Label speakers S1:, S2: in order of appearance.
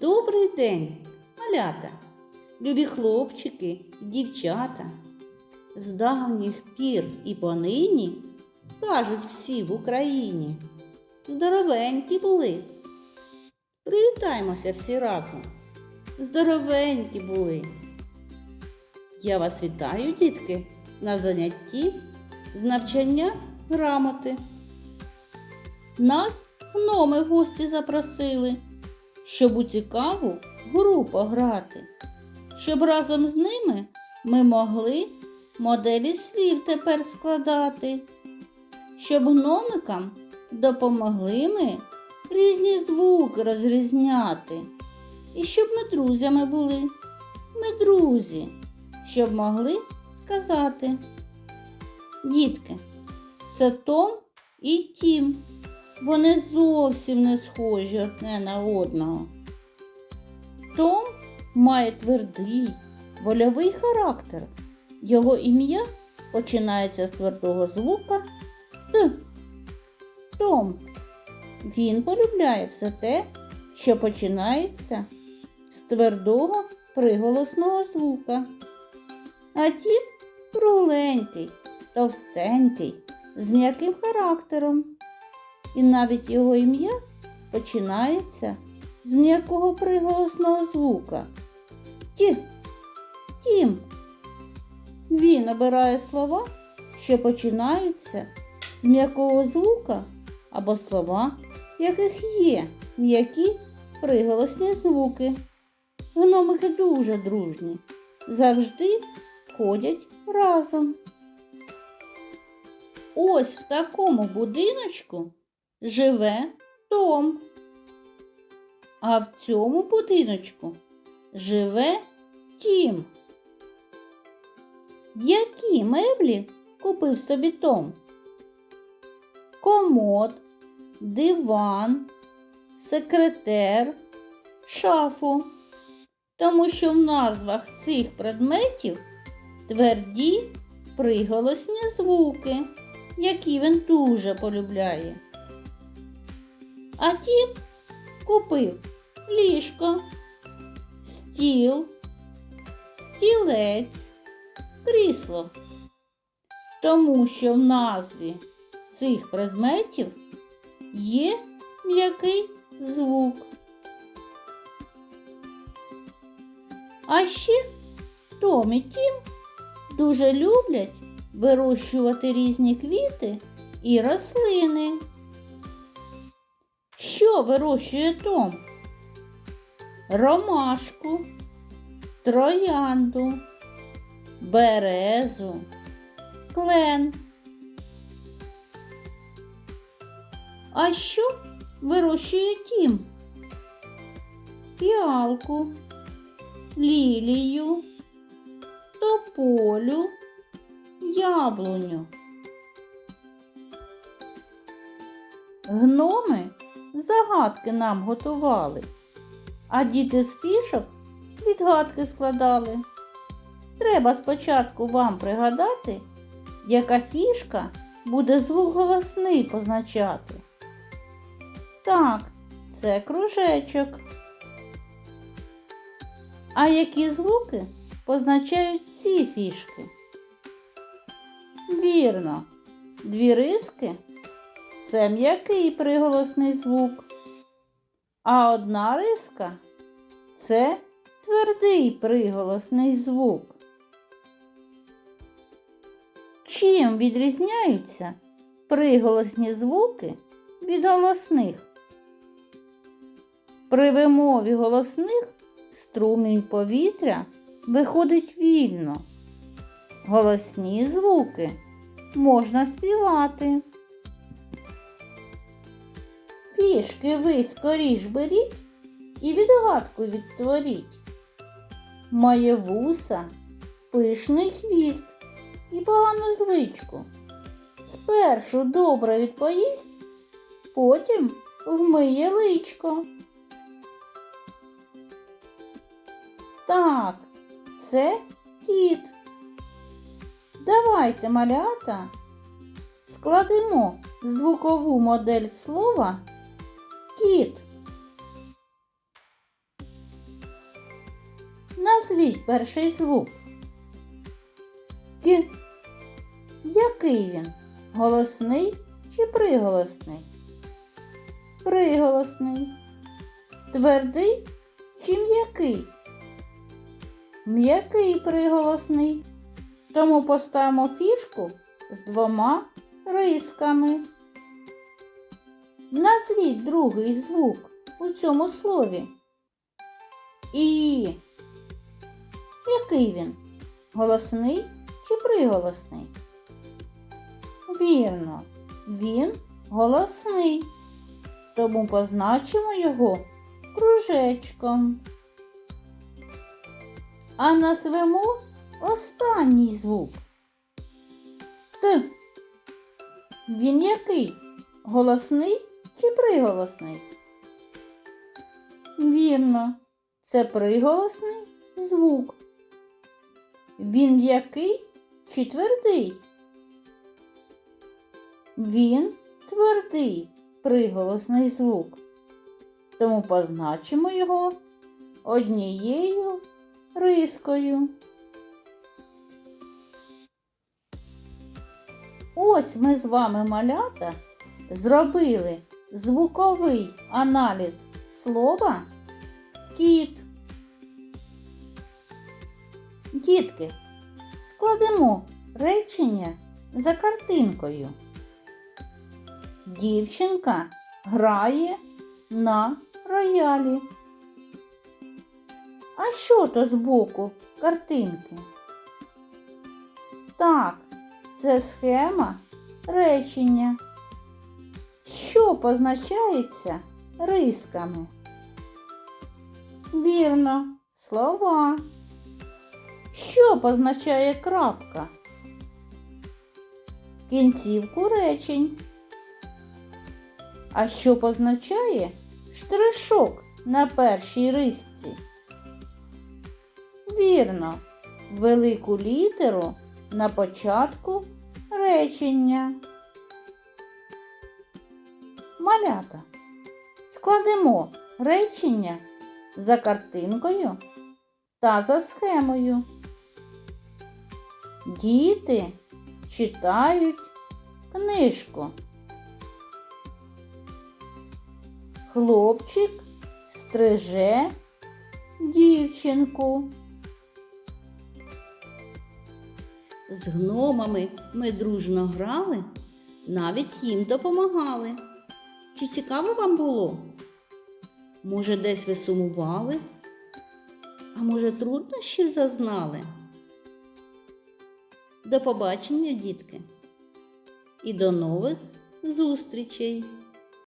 S1: Добрий день, малята, любі хлопчики і дівчата. З давніх пір і понині кажуть всі в Україні. Здоровенькі були. Привітаємося всі разом. Здоровенькі були. Я вас вітаю, дітки, на занятті з навчання грамоти. Нас гноми в гості запросили, щоб у цікаву гру пограти, щоб разом з ними ми могли моделі слів тепер складати, щоб гномикам допомогли ми різні звуки розрізняти, і щоб ми друзями були, ми друзі, щоб могли сказати. Дітки, це Том і Тім. Вони зовсім не схожі одне на одного. Том має твердий, вольовий характер. Його ім'я починається з твердого звука Т. Том. Він полюбляє все те, що починається з твердого приголосного звука. А Тім кругленький, товстенький, з м'яким характером. І навіть його ім'я починається з м'якого приголосного звука. Ті. Тім. Він обирає слова, що починаються з м'якого звука або слова, яких є м'які приголосні звуки. Гномики дуже дружні, завжди ходять разом. Ось в такому будиночку живе Том. А в цьому будиночку живе Тім. Які меблі купив собі Том? Комод, диван, секретер, шафу. Тому що в назвах цих предметів тверді приголосні звуки, які він дуже полюбляє. А Тім купив ліжко, стіл, стілець, крісло. Тому що в назві цих предметів є м'який звук. А ще Том і Тім дуже люблять вирощувати різні квіти і рослини. Вирощує Том? Ромашку, троянду, березу, клен. А що вирощує Тім? Фіалку, лілію, тополю, яблуню. Гноми загадки нам готували, а діти з фішок відгадки складали. Треба спочатку вам пригадати, яка фішка буде звук голосний позначати. Так, це кружечок. А які звуки позначають ці фішки? Вірно, дві риски це м'який приголосний звук, а одна риска це твердий приголосний звук. Чим відрізняються приголосні звуки від голосних? При вимові голосних струмінь повітря виходить вільно. Голосні звуки можна співати. Фішки ви скоріш беріть і відгадку відтворіть. Має вуса, пишний хвіст і погану звичку. Спершу добре відпоїсть, потім вмиє личко. Так, це кіт. Давайте, малята, складемо звукову модель слова кіт. Назвіть перший звук. Кі. Який він? Голосний чи приголосний? Приголосний. Твердий чи м'який? М'який приголосний. Тому поставимо фішку з двома рисками. Назвіть другий звук у цьому слові. І. Який він? Голосний чи приголосний? Вірно, він голосний. Тому позначимо його кружечком. А назвемо останній звук. Т. Він який? Голосний чи приголосний? Вірно, це приголосний звук. Він м'який чи твердий? Він твердий приголосний звук. Тому позначимо його однією рискою. Ось ми з вами малята зробили звуковий аналіз слова кіт. Дітки, складемо речення за картинкою. Дівчинка грає на роялі. А що то збоку картинки? Так, це схема речення, що позначається рисками. Вірно, слова. Що позначає крапка? Кінцівку речень. А що позначає штришок на першій рисці? Вірно, велику літеру на початку речення. Малята. Складемо речення за картинкою та за схемою. Діти читають книжку. Хлопчик стриже дівчинку.
S2: З гномами ми дружно грали, навіть їм допомагали. Чи цікаво вам було? Може, десь ви сумували? А може, труднощів зазнали? До побачення, дітки, і до нових зустрічей!